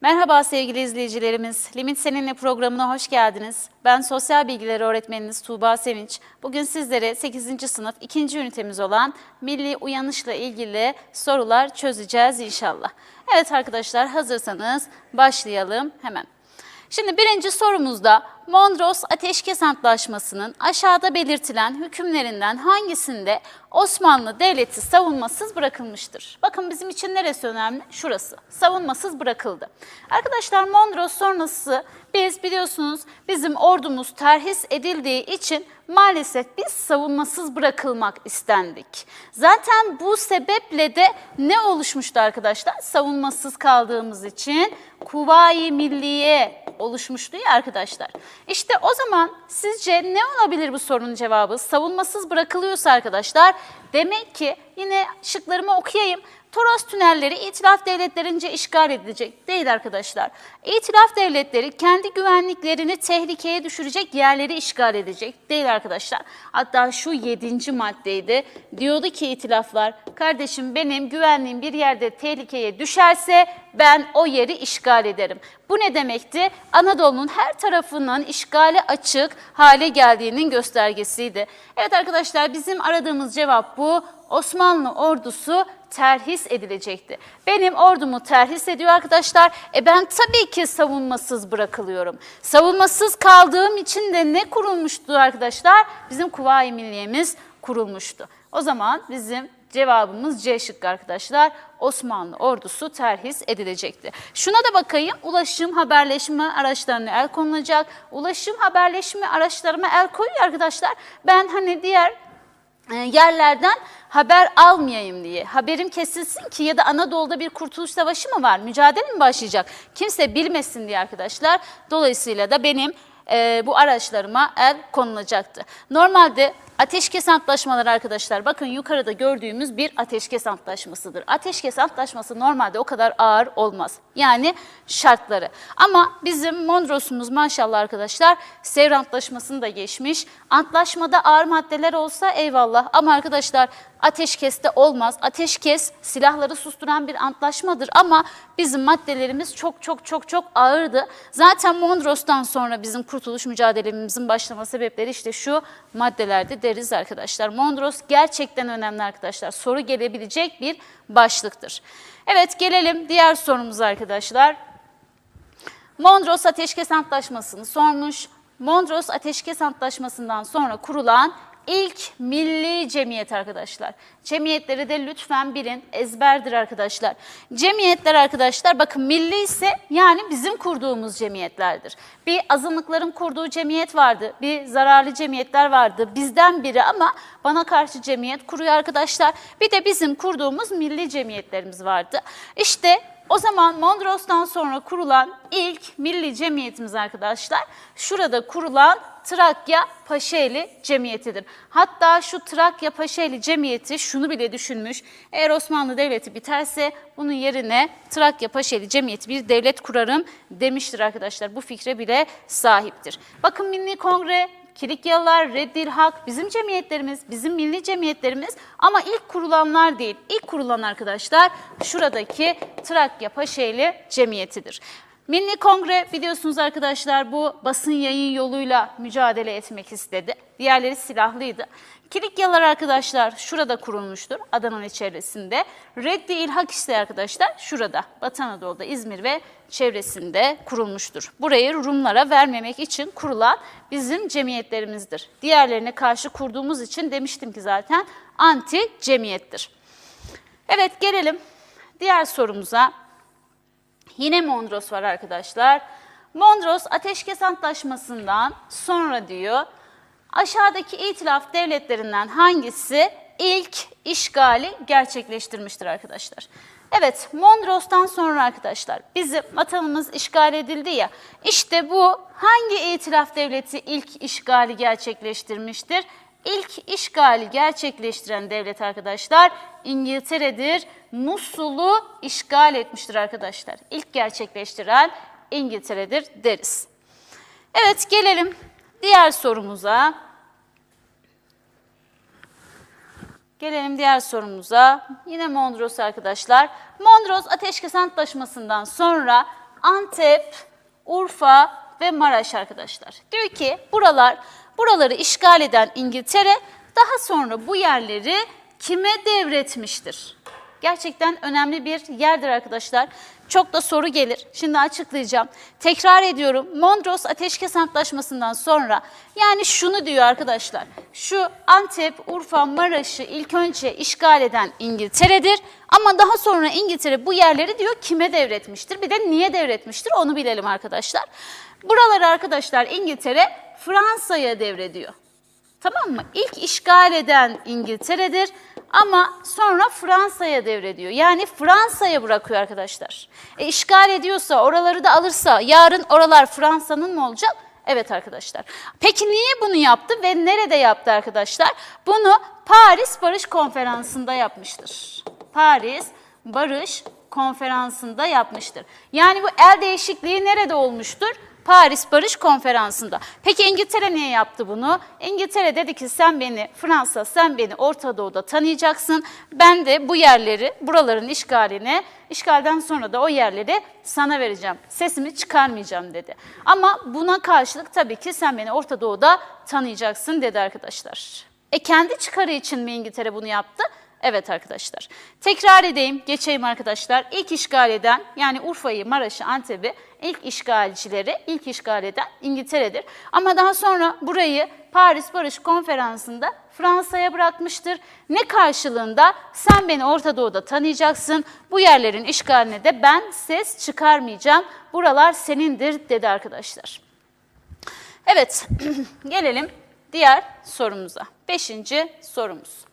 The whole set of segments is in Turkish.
Merhaba sevgili izleyicilerimiz. Limit Seninle programına hoş geldiniz. Ben sosyal bilgileri öğretmeniniz Tuğba Sevinç. Bugün sizlere 8. sınıf 2. ünitemiz olan milli uyanışla ilgili sorular çözeceğiz inşallah. Evet arkadaşlar hazırsanız başlayalım hemen. Şimdi birinci sorumuzda Mondros Ateşkes Antlaşması'nın aşağıda belirtilen hükümlerinden hangisinde Osmanlı Devleti savunmasız bırakılmıştır? Bakın bizim için neresi önemli? Şurası. Savunmasız bırakıldı. Arkadaşlar Mondros sonrası biz biliyorsunuz bizim ordumuz terhis edildiği için maalesef biz savunmasız bırakılmak istendik. Zaten bu sebeple de ne oluşmuştu arkadaşlar? Savunmasız kaldığımız için Kuvayi Milliye oluşmuştu ya arkadaşlar. İşte o zaman sizce ne olabilir bu sorunun cevabı? Savunmasız bırakılıyorsa arkadaşlar demek ki yine şıklarımı okuyayım. Toros tünelleri itilaf devletlerince işgal edilecek değil arkadaşlar. İtilaf devletleri kendi güvenliklerini tehlikeye düşürecek yerleri işgal edecek değil arkadaşlar. Hatta şu yedinci maddeydi. Diyordu ki itilaflar, kardeşim benim güvenliğim bir yerde tehlikeye düşerse ben o yeri işgal ederim. Bu ne demekti? Anadolu'nun her tarafının işgale açık hale geldiğinin göstergesiydi. Evet arkadaşlar bizim aradığımız cevap bu. Osmanlı ordusu terhis edilecekti. Benim ordumu terhis ediyor arkadaşlar. E ben tabii ki savunmasız bırakılıyorum. Savunmasız kaldığım için de ne kurulmuştu arkadaşlar? Bizim Kuvayi Milliye'miz kurulmuştu. O zaman bizim cevabımız C şıkkı arkadaşlar. Osmanlı ordusu terhis edilecekti. Şuna da bakayım. Ulaşım haberleşme araçlarına el konulacak. Ulaşım haberleşme araçlarıma el koyuyor arkadaşlar. Ben hani diğer e, yerlerden haber almayayım diye. Haberim kesilsin ki ya da Anadolu'da bir kurtuluş savaşı mı var? Mücadele mi başlayacak? Kimse bilmesin diye arkadaşlar. Dolayısıyla da benim e, bu araçlarıma el konulacaktı. Normalde ateşkes antlaşmaları arkadaşlar bakın yukarıda gördüğümüz bir ateşkes antlaşmasıdır. Ateşkes antlaşması normalde o kadar ağır olmaz. Yani şartları. Ama bizim Mondros'umuz maşallah arkadaşlar Sevr Antlaşması'nı da geçmiş. Antlaşmada ağır maddeler olsa eyvallah ama arkadaşlar ateşkeste olmaz. Ateşkes silahları susturan bir antlaşmadır ama bizim maddelerimiz çok çok çok çok ağırdı. Zaten Mondros'tan sonra bizim kurtuluş mücadelemizin başlama sebepleri işte şu maddelerde deriz arkadaşlar. Mondros gerçekten önemli arkadaşlar. Soru gelebilecek bir başlıktır. Evet gelelim diğer sorumuza arkadaşlar. Mondros Ateşkes Antlaşması'nı sormuş. Mondros Ateşkes Antlaşması'ndan sonra kurulan ilk milli cemiyet arkadaşlar. Cemiyetleri de lütfen bilin ezberdir arkadaşlar. Cemiyetler arkadaşlar bakın milli ise yani bizim kurduğumuz cemiyetlerdir. Bir azınlıkların kurduğu cemiyet vardı, bir zararlı cemiyetler vardı. Bizden biri ama bana karşı cemiyet kuruyor arkadaşlar. Bir de bizim kurduğumuz milli cemiyetlerimiz vardı. İşte o zaman Mondros'tan sonra kurulan ilk milli cemiyetimiz arkadaşlar şurada kurulan Trakya Paşaeli Cemiyeti'dir. Hatta şu Trakya Paşaeli Cemiyeti şunu bile düşünmüş. Eğer Osmanlı Devleti biterse bunun yerine Trakya Paşaeli Cemiyeti bir devlet kurarım demiştir arkadaşlar. Bu fikre bile sahiptir. Bakın Milli Kongre Kilikyalılar, Reddil Hak bizim cemiyetlerimiz, bizim milli cemiyetlerimiz ama ilk kurulanlar değil. İlk kurulan arkadaşlar şuradaki Trakya Paşaeli Cemiyeti'dir. Milli Kongre biliyorsunuz arkadaşlar bu basın yayın yoluyla mücadele etmek istedi. Diğerleri silahlıydı. Kilikyalılar arkadaşlar şurada kurulmuştur Adana'nın çevresinde. Reddi İlhak ise arkadaşlar şurada Batı Anadolu'da İzmir ve çevresinde kurulmuştur. Burayı Rumlara vermemek için kurulan bizim cemiyetlerimizdir. Diğerlerine karşı kurduğumuz için demiştim ki zaten anti cemiyettir. Evet gelelim diğer sorumuza. Yine Mondros var arkadaşlar. Mondros Ateşkes Antlaşması'ndan sonra diyor aşağıdaki itilaf devletlerinden hangisi ilk işgali gerçekleştirmiştir arkadaşlar? Evet Mondros'tan sonra arkadaşlar bizim vatanımız işgal edildi ya işte bu hangi itilaf devleti ilk işgali gerçekleştirmiştir? İlk işgali gerçekleştiren devlet arkadaşlar İngiltere'dir. Musul'u işgal etmiştir arkadaşlar. İlk gerçekleştiren İngiltere'dir deriz. Evet gelelim diğer sorumuza. Gelelim diğer sorumuza. Yine Mondros arkadaşlar. Mondros Ateşkes Antlaşması'ndan sonra Antep, Urfa ve Maraş arkadaşlar. Diyor ki buralar buraları işgal eden İngiltere daha sonra bu yerleri kime devretmiştir? Gerçekten önemli bir yerdir arkadaşlar. Çok da soru gelir. Şimdi açıklayacağım. Tekrar ediyorum. Mondros Ateşkes Antlaşması'ndan sonra yani şunu diyor arkadaşlar. Şu Antep, Urfa, Maraş'ı ilk önce işgal eden İngiltere'dir. Ama daha sonra İngiltere bu yerleri diyor kime devretmiştir? Bir de niye devretmiştir onu bilelim arkadaşlar. Buraları arkadaşlar İngiltere Fransa'ya devrediyor. Tamam mı? İlk işgal eden İngiltere'dir ama sonra Fransa'ya devrediyor. Yani Fransa'ya bırakıyor arkadaşlar. E, işgal ediyorsa, oraları da alırsa yarın oralar Fransa'nın mı olacak? Evet arkadaşlar. Peki niye bunu yaptı ve nerede yaptı arkadaşlar? Bunu Paris Barış Konferansı'nda yapmıştır. Paris Barış Konferansı'nda yapmıştır. Yani bu el değişikliği nerede olmuştur? Paris Barış Konferansı'nda. Peki İngiltere niye yaptı bunu? İngiltere dedi ki sen beni Fransa, sen beni Orta Doğu'da tanıyacaksın. Ben de bu yerleri, buraların işgaline, işgalden sonra da o yerleri sana vereceğim. Sesimi çıkarmayacağım dedi. Ama buna karşılık tabii ki sen beni Orta Doğu'da tanıyacaksın dedi arkadaşlar. E kendi çıkarı için mi İngiltere bunu yaptı? Evet arkadaşlar. Tekrar edeyim, geçeyim arkadaşlar. İlk işgal eden yani Urfa'yı, Maraş'ı, Antep'i ilk işgalcileri, ilk işgal eden İngiltere'dir. Ama daha sonra burayı Paris Barış Konferansı'nda Fransa'ya bırakmıştır. Ne karşılığında? Sen beni Orta Doğu'da tanıyacaksın. Bu yerlerin işgaline de ben ses çıkarmayacağım. Buralar senindir dedi arkadaşlar. Evet, gelelim diğer sorumuza. Beşinci sorumuz.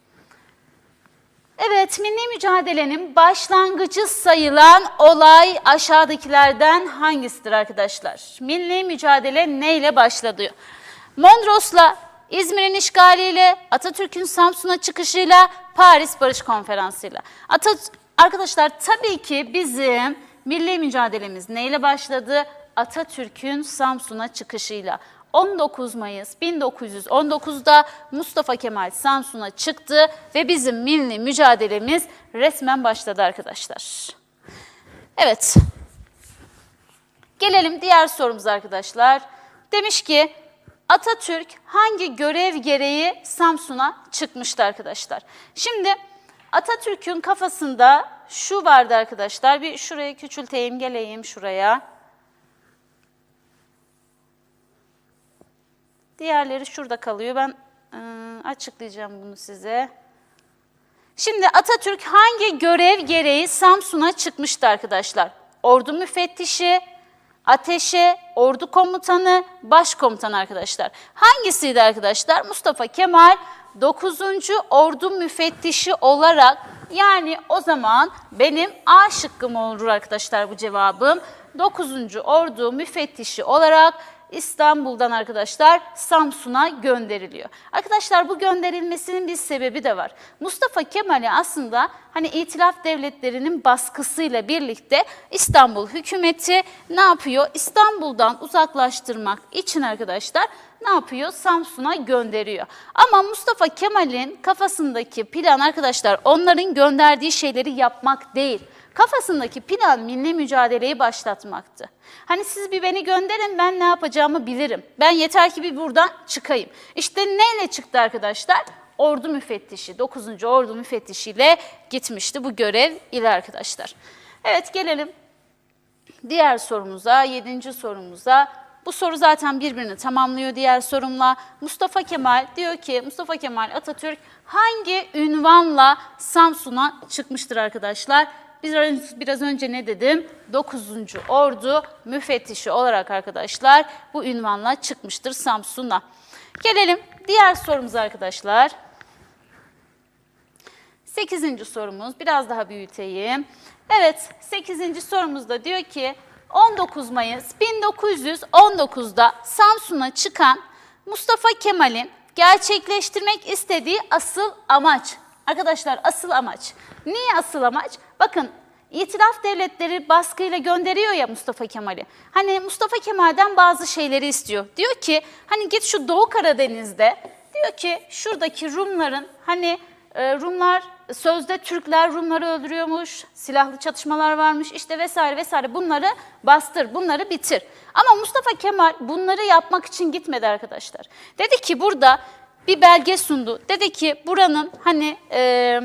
Evet, milli mücadelenin başlangıcı sayılan olay aşağıdakilerden hangisidir arkadaşlar? Milli mücadele neyle başladı? Mondros'la, İzmir'in işgaliyle, Atatürk'ün Samsun'a çıkışıyla, Paris Barış Konferansı'yla. Atat arkadaşlar tabii ki bizim milli mücadelemiz neyle başladı? Atatürk'ün Samsun'a çıkışıyla. 19 Mayıs 1919'da Mustafa Kemal Samsun'a çıktı ve bizim milli mücadelemiz resmen başladı arkadaşlar. Evet. Gelelim diğer sorumuza arkadaşlar. Demiş ki Atatürk hangi görev gereği Samsun'a çıkmıştı arkadaşlar? Şimdi Atatürk'ün kafasında şu vardı arkadaşlar. Bir şuraya küçülteyim, geleyim şuraya. Diğerleri şurada kalıyor. Ben e, açıklayacağım bunu size. Şimdi Atatürk hangi görev gereği Samsun'a çıkmıştı arkadaşlar? Ordu müfettişi, ateşe, ordu komutanı, başkomutan arkadaşlar. Hangisiydi arkadaşlar? Mustafa Kemal 9. Ordu müfettişi olarak yani o zaman benim A şıkkım olur arkadaşlar bu cevabım. 9. Ordu müfettişi olarak İstanbul'dan arkadaşlar Samsun'a gönderiliyor. Arkadaşlar bu gönderilmesinin bir sebebi de var. Mustafa Kemal'i aslında hani itilaf devletlerinin baskısıyla birlikte İstanbul hükümeti ne yapıyor? İstanbul'dan uzaklaştırmak için arkadaşlar ne yapıyor? Samsun'a gönderiyor. Ama Mustafa Kemal'in kafasındaki plan arkadaşlar onların gönderdiği şeyleri yapmak değil Kafasındaki plan milli mücadeleyi başlatmaktı. Hani siz bir beni gönderin ben ne yapacağımı bilirim. Ben yeter ki bir buradan çıkayım. İşte neyle çıktı arkadaşlar? Ordu müfettişi, 9. Ordu müfettişiyle gitmişti bu görev ile arkadaşlar. Evet gelelim diğer sorumuza, 7. sorumuza. Bu soru zaten birbirini tamamlıyor diğer sorumla. Mustafa Kemal diyor ki Mustafa Kemal Atatürk hangi ünvanla Samsun'a çıkmıştır arkadaşlar? Biraz, biraz önce ne dedim? 9. Ordu müfettişi olarak arkadaşlar bu ünvanla çıkmıştır Samsun'a. Gelelim diğer sorumuza arkadaşlar. 8. sorumuz biraz daha büyüteyim. Evet 8. sorumuzda diyor ki 19 Mayıs 1919'da Samsun'a çıkan Mustafa Kemal'in gerçekleştirmek istediği asıl amaç. Arkadaşlar asıl amaç. Niye asıl amaç? Bakın İtilaf devletleri baskıyla gönderiyor ya Mustafa Kemal'i. Hani Mustafa Kemal'den bazı şeyleri istiyor. Diyor ki hani git şu Doğu Karadeniz'de diyor ki şuradaki Rumların hani e, Rumlar sözde Türkler Rumları öldürüyormuş, silahlı çatışmalar varmış işte vesaire vesaire bunları bastır, bunları bitir. Ama Mustafa Kemal bunları yapmak için gitmedi arkadaşlar. Dedi ki burada bir belge sundu. Dedi ki buranın hani e,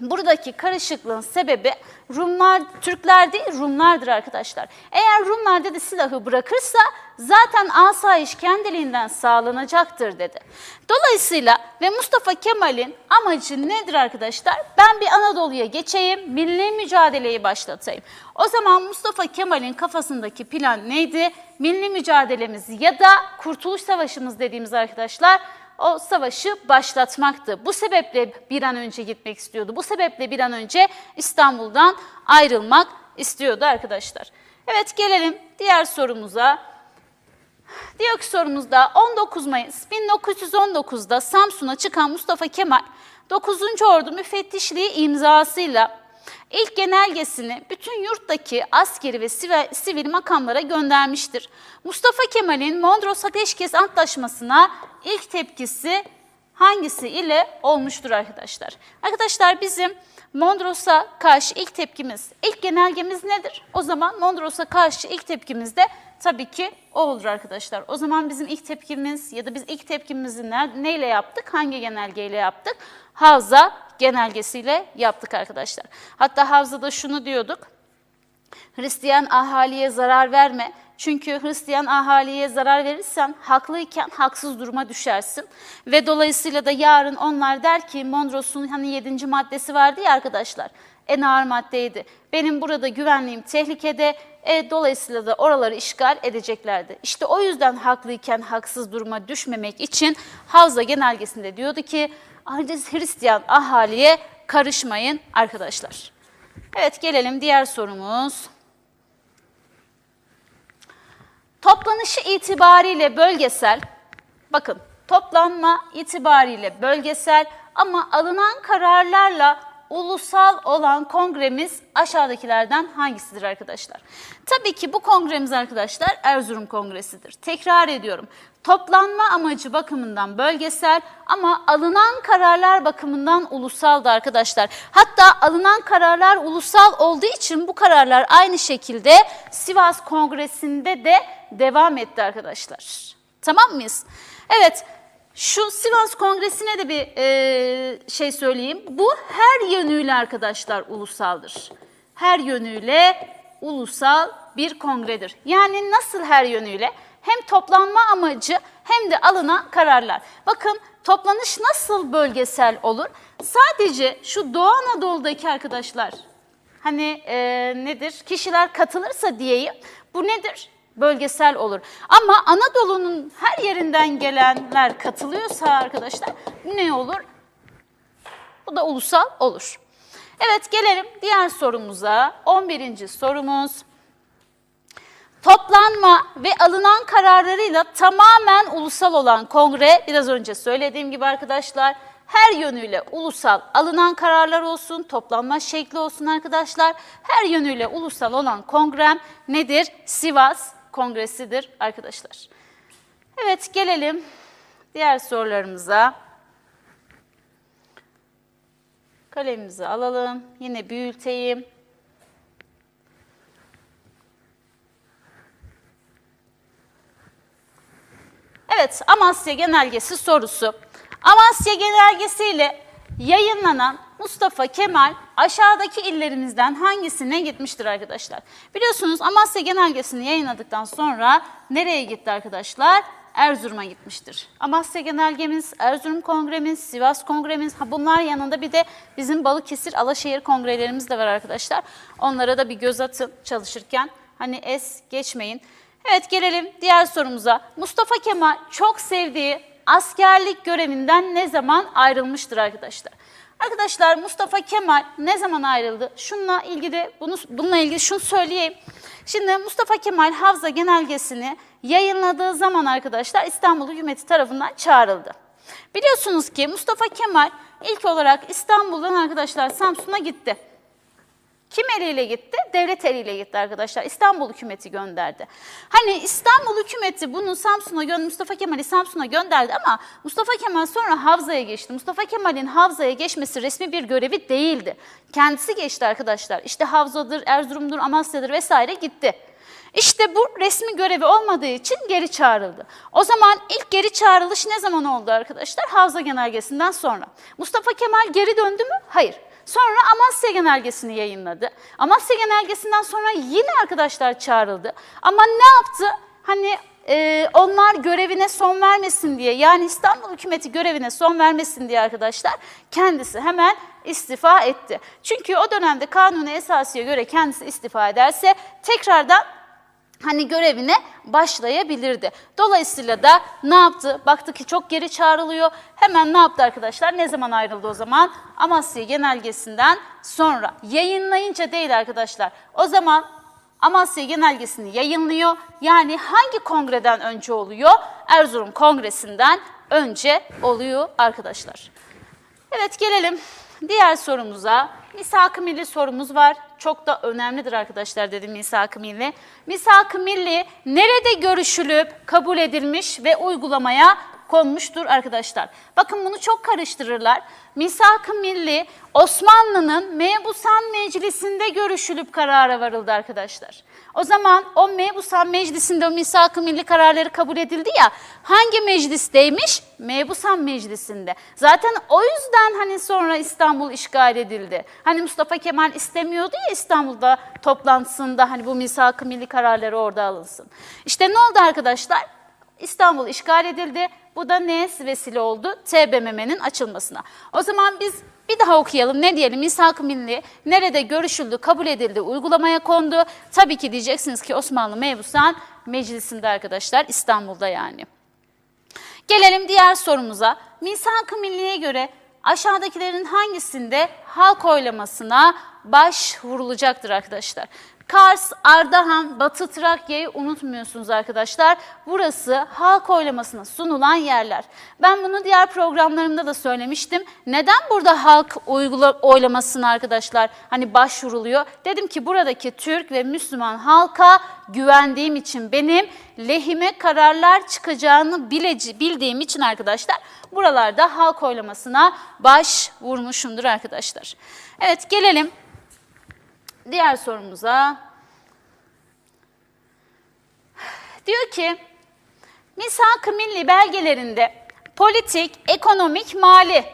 buradaki karışıklığın sebebi Rumlar, Türkler değil Rumlardır arkadaşlar. Eğer Rumlar dedi silahı bırakırsa zaten asayiş kendiliğinden sağlanacaktır dedi. Dolayısıyla ve Mustafa Kemal'in amacı nedir arkadaşlar? Ben bir Anadolu'ya geçeyim, milli mücadeleyi başlatayım. O zaman Mustafa Kemal'in kafasındaki plan neydi? Milli mücadelemiz ya da Kurtuluş Savaşımız dediğimiz arkadaşlar o savaşı başlatmaktı. Bu sebeple bir an önce gitmek istiyordu. Bu sebeple bir an önce İstanbul'dan ayrılmak istiyordu arkadaşlar. Evet gelelim diğer sorumuza. Diyor ki sorumuzda 19 Mayıs 1919'da Samsun'a çıkan Mustafa Kemal 9. Ordu müfettişliği imzasıyla ilk genelgesini bütün yurttaki askeri ve sivil, makamlara göndermiştir. Mustafa Kemal'in Mondros Ateşkes Antlaşması'na ilk tepkisi hangisi ile olmuştur arkadaşlar? Arkadaşlar bizim Mondros'a karşı ilk tepkimiz, ilk genelgemiz nedir? O zaman Mondros'a karşı ilk tepkimiz de tabii ki o olur arkadaşlar. O zaman bizim ilk tepkimiz ya da biz ilk tepkimizi ne, neyle yaptık? Hangi genelgeyle yaptık? Havza genelgesiyle yaptık arkadaşlar. Hatta Havza'da şunu diyorduk. Hristiyan ahaliye zarar verme. Çünkü Hristiyan ahaliye zarar verirsen haklıyken haksız duruma düşersin. Ve dolayısıyla da yarın onlar der ki Mondros'un hani yedinci maddesi vardı ya arkadaşlar. En ağır maddeydi. Benim burada güvenliğim tehlikede. E, dolayısıyla da oraları işgal edeceklerdi. İşte o yüzden haklıyken haksız duruma düşmemek için Havza genelgesinde diyordu ki Hristiyan ahaliye karışmayın arkadaşlar. Evet gelelim diğer sorumuz. Toplanışı itibariyle bölgesel, bakın toplanma itibariyle bölgesel ama alınan kararlarla ulusal olan kongremiz aşağıdakilerden hangisidir arkadaşlar? Tabii ki bu kongremiz arkadaşlar Erzurum Kongresi'dir. Tekrar ediyorum. Toplanma amacı bakımından bölgesel ama alınan kararlar bakımından ulusaldı arkadaşlar. Hatta alınan kararlar ulusal olduğu için bu kararlar aynı şekilde Sivas Kongresi'nde de devam etti arkadaşlar. Tamam mıyız? Evet. Şu Sivas Kongresi'ne de bir e, şey söyleyeyim. Bu her yönüyle arkadaşlar ulusaldır. Her yönüyle ulusal bir kongredir. Yani nasıl her yönüyle? Hem toplanma amacı hem de alınan kararlar. Bakın toplanış nasıl bölgesel olur? Sadece şu Doğu Anadolu'daki arkadaşlar hani e, nedir? Kişiler katılırsa diyeyim. Bu nedir? Bölgesel olur. Ama Anadolu'nun her yerinden gelenler katılıyorsa arkadaşlar ne olur? Bu da ulusal olur. Evet gelelim diğer sorumuza. 11. sorumuz. Toplanma ve alınan kararlarıyla tamamen ulusal olan kongre, biraz önce söylediğim gibi arkadaşlar, her yönüyle ulusal alınan kararlar olsun, toplanma şekli olsun arkadaşlar. Her yönüyle ulusal olan kongrem nedir? Sivas kongresidir arkadaşlar. Evet gelelim diğer sorularımıza. Kalemimizi alalım. Yine büyüteyim. Evet Amasya Genelgesi sorusu. Amasya Genelgesi ile yayınlanan Mustafa Kemal aşağıdaki illerimizden hangisine gitmiştir arkadaşlar? Biliyorsunuz Amasya Genelgesi'ni yayınladıktan sonra nereye gitti arkadaşlar? Erzurum'a gitmiştir. Amasya Genelgemiz, Erzurum Kongremiz, Sivas Kongremiz, ha bunlar yanında bir de bizim Balıkesir, Alaşehir kongrelerimiz de var arkadaşlar. Onlara da bir göz atın çalışırken. Hani es geçmeyin. Evet gelelim diğer sorumuza. Mustafa Kemal çok sevdiği askerlik görevinden ne zaman ayrılmıştır arkadaşlar? Arkadaşlar Mustafa Kemal ne zaman ayrıldı? Şununla ilgili bunu bununla ilgili şunu söyleyeyim. Şimdi Mustafa Kemal Havza Genelgesi'ni yayınladığı zaman arkadaşlar İstanbul hükümeti tarafından çağrıldı. Biliyorsunuz ki Mustafa Kemal ilk olarak İstanbul'dan arkadaşlar Samsun'a gitti. Kim eliyle gitti? Devlet eliyle gitti arkadaşlar. İstanbul hükümeti gönderdi. Hani İstanbul hükümeti bunu Samsun'a gönderdi, Mustafa Kemal'i Samsun'a gönderdi ama Mustafa Kemal sonra Havza'ya geçti. Mustafa Kemal'in Havza'ya geçmesi resmi bir görevi değildi. Kendisi geçti arkadaşlar. İşte Havza'dır, Erzurum'dur, Amasya'dır vesaire gitti. İşte bu resmi görevi olmadığı için geri çağrıldı. O zaman ilk geri çağrılış ne zaman oldu arkadaşlar? Havza Genelgesi'nden sonra. Mustafa Kemal geri döndü mü? Hayır. Sonra Amasya Genelgesi'ni yayınladı. Amasya Genelgesi'nden sonra yine arkadaşlar çağrıldı. Ama ne yaptı? Hani e, onlar görevine son vermesin diye yani İstanbul hükümeti görevine son vermesin diye arkadaşlar kendisi hemen istifa etti. Çünkü o dönemde kanuni esasıya göre kendisi istifa ederse tekrardan hani görevine başlayabilirdi. Dolayısıyla da ne yaptı? Baktı ki çok geri çağrılıyor. Hemen ne yaptı arkadaşlar? Ne zaman ayrıldı o zaman? Amasya Genelgesi'nden sonra. Yayınlayınca değil arkadaşlar. O zaman Amasya Genelgesi'ni yayınlıyor. Yani hangi kongreden önce oluyor? Erzurum Kongresi'nden önce oluyor arkadaşlar. Evet gelelim diğer sorumuza. Misak-ı Milli sorumuz var. Çok da önemlidir arkadaşlar dedim Misak-ı Milli. Misak-ı Milli nerede görüşülüp kabul edilmiş ve uygulamaya konmuştur arkadaşlar. Bakın bunu çok karıştırırlar. Misak-ı Milli Osmanlı'nın Mebusan Meclisi'nde görüşülüp karara varıldı arkadaşlar. O zaman o Mebusan Meclisi'nde o Misak-ı Milli kararları kabul edildi ya hangi meclisteymiş? Mebusan Meclisi'nde. Zaten o yüzden hani sonra İstanbul işgal edildi. Hani Mustafa Kemal istemiyordu ya İstanbul'da toplantısında hani bu Misak-ı Milli kararları orada alınsın. İşte ne oldu arkadaşlar? İstanbul işgal edildi. Bu da neye vesile oldu? TBMM'nin açılmasına. O zaman biz bir daha okuyalım. Ne diyelim? Misak-ı Milli nerede görüşüldü, kabul edildi, uygulamaya kondu? Tabii ki diyeceksiniz ki Osmanlı Mebusan Meclisi'nde arkadaşlar, İstanbul'da yani. Gelelim diğer sorumuza. Misak-ı Milli'ye göre aşağıdakilerin hangisinde halk oylamasına başvurulacaktır arkadaşlar? Kars, Ardahan, Batı Trakya'yı unutmuyorsunuz arkadaşlar. Burası halk oylamasına sunulan yerler. Ben bunu diğer programlarımda da söylemiştim. Neden burada halk oylamasına arkadaşlar hani başvuruluyor? Dedim ki buradaki Türk ve Müslüman halka güvendiğim için benim lehime kararlar çıkacağını bildiğim için arkadaşlar buralarda halk oylamasına başvurmuşumdur arkadaşlar. Evet gelelim Diğer sorumuza. Diyor ki, misak-ı milli belgelerinde politik, ekonomik, mali.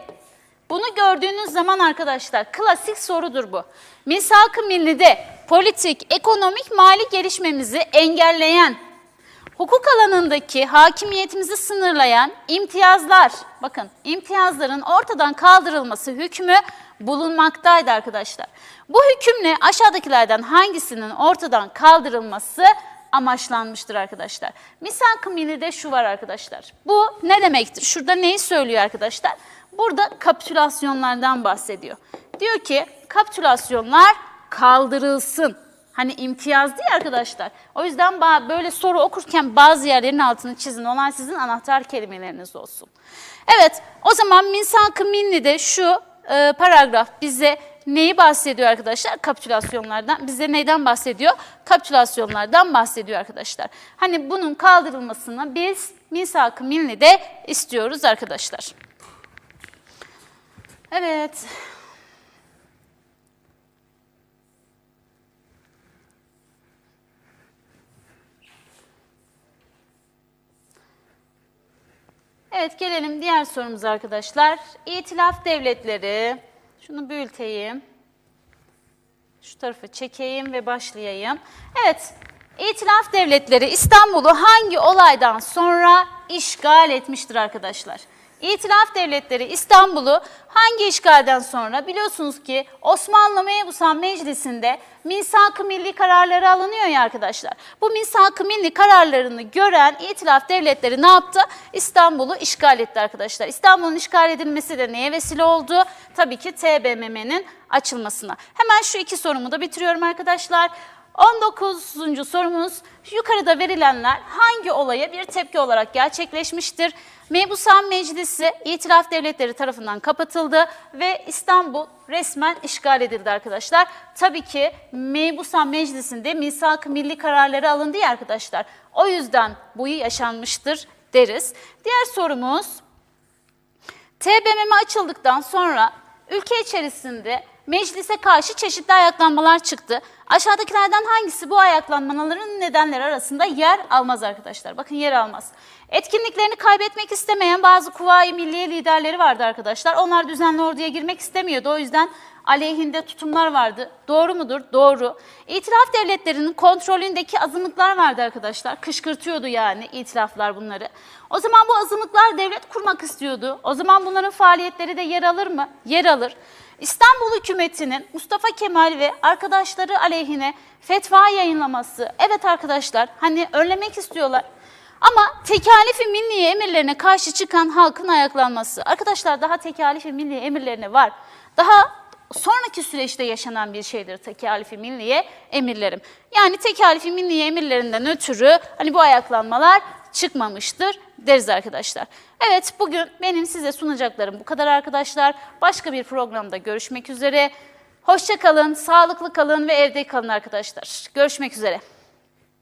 Bunu gördüğünüz zaman arkadaşlar klasik sorudur bu. Misak-ı millide politik, ekonomik, mali gelişmemizi engelleyen, hukuk alanındaki hakimiyetimizi sınırlayan imtiyazlar, bakın imtiyazların ortadan kaldırılması hükmü bulunmaktaydı arkadaşlar. Bu hükümle aşağıdakilerden hangisinin ortadan kaldırılması amaçlanmıştır arkadaşlar. Misak-ı Milli'de şu var arkadaşlar. Bu ne demektir? Şurada neyi söylüyor arkadaşlar? Burada kapitülasyonlardan bahsediyor. Diyor ki kapitülasyonlar kaldırılsın. Hani imtiyaz değil arkadaşlar. O yüzden böyle soru okurken bazı yerlerin altını çizin. Onlar sizin anahtar kelimeleriniz olsun. Evet o zaman Misak-ı Milli'de şu e, paragraf bize neyi bahsediyor arkadaşlar? Kapitülasyonlardan. Bize neyden bahsediyor? Kapitülasyonlardan bahsediyor arkadaşlar. Hani bunun kaldırılmasını biz Misak-ı Milli'de istiyoruz arkadaşlar. Evet. Evet gelelim diğer sorumuza arkadaşlar. İtilaf devletleri. Şunu büyüteyim. Şu tarafı çekeyim ve başlayayım. Evet, İtilaf devletleri İstanbul'u hangi olaydan sonra işgal etmiştir arkadaşlar? İtilaf devletleri İstanbul'u hangi işgalden sonra biliyorsunuz ki Osmanlı Mebusan Meclisi'nde misak-ı milli kararları alınıyor ya arkadaşlar. Bu misak-ı milli kararlarını gören İtilaf devletleri ne yaptı? İstanbul'u işgal etti arkadaşlar. İstanbul'un işgal edilmesi de neye vesile oldu? Tabii ki TBMM'nin açılmasına. Hemen şu iki sorumu da bitiriyorum arkadaşlar. 19. sorumuz yukarıda verilenler hangi olaya bir tepki olarak gerçekleşmiştir? Mebusan Meclisi İtilaf Devletleri tarafından kapatıldı ve İstanbul resmen işgal edildi arkadaşlar. Tabii ki Mebusan Meclisi'nde misak milli kararları alındı ya arkadaşlar. O yüzden bu yaşanmıştır deriz. Diğer sorumuz TBMM açıldıktan sonra ülke içerisinde meclise karşı çeşitli ayaklanmalar çıktı. Aşağıdakilerden hangisi bu ayaklanmaların nedenleri arasında yer almaz arkadaşlar? Bakın yer almaz. Etkinliklerini kaybetmek istemeyen bazı Kuvayi Milliye liderleri vardı arkadaşlar. Onlar düzenli orduya girmek istemiyordu. O yüzden aleyhinde tutumlar vardı. Doğru mudur? Doğru. İtilaf devletlerinin kontrolündeki azınlıklar vardı arkadaşlar. Kışkırtıyordu yani itilaflar bunları. O zaman bu azınlıklar devlet kurmak istiyordu. O zaman bunların faaliyetleri de yer alır mı? Yer alır. İstanbul hükümetinin Mustafa Kemal ve arkadaşları aleyhine fetva yayınlaması. Evet arkadaşlar hani önlemek istiyorlar. Ama tekalifi milliye emirlerine karşı çıkan halkın ayaklanması. Arkadaşlar daha tekalifi milliye emirlerine var. Daha sonraki süreçte yaşanan bir şeydir tekalifi milliye emirlerim. Yani tekalifi milliye emirlerinden ötürü hani bu ayaklanmalar çıkmamıştır deriz arkadaşlar. Evet bugün benim size sunacaklarım bu kadar arkadaşlar. Başka bir programda görüşmek üzere. Hoşça kalın, sağlıklı kalın ve evde kalın arkadaşlar. Görüşmek üzere.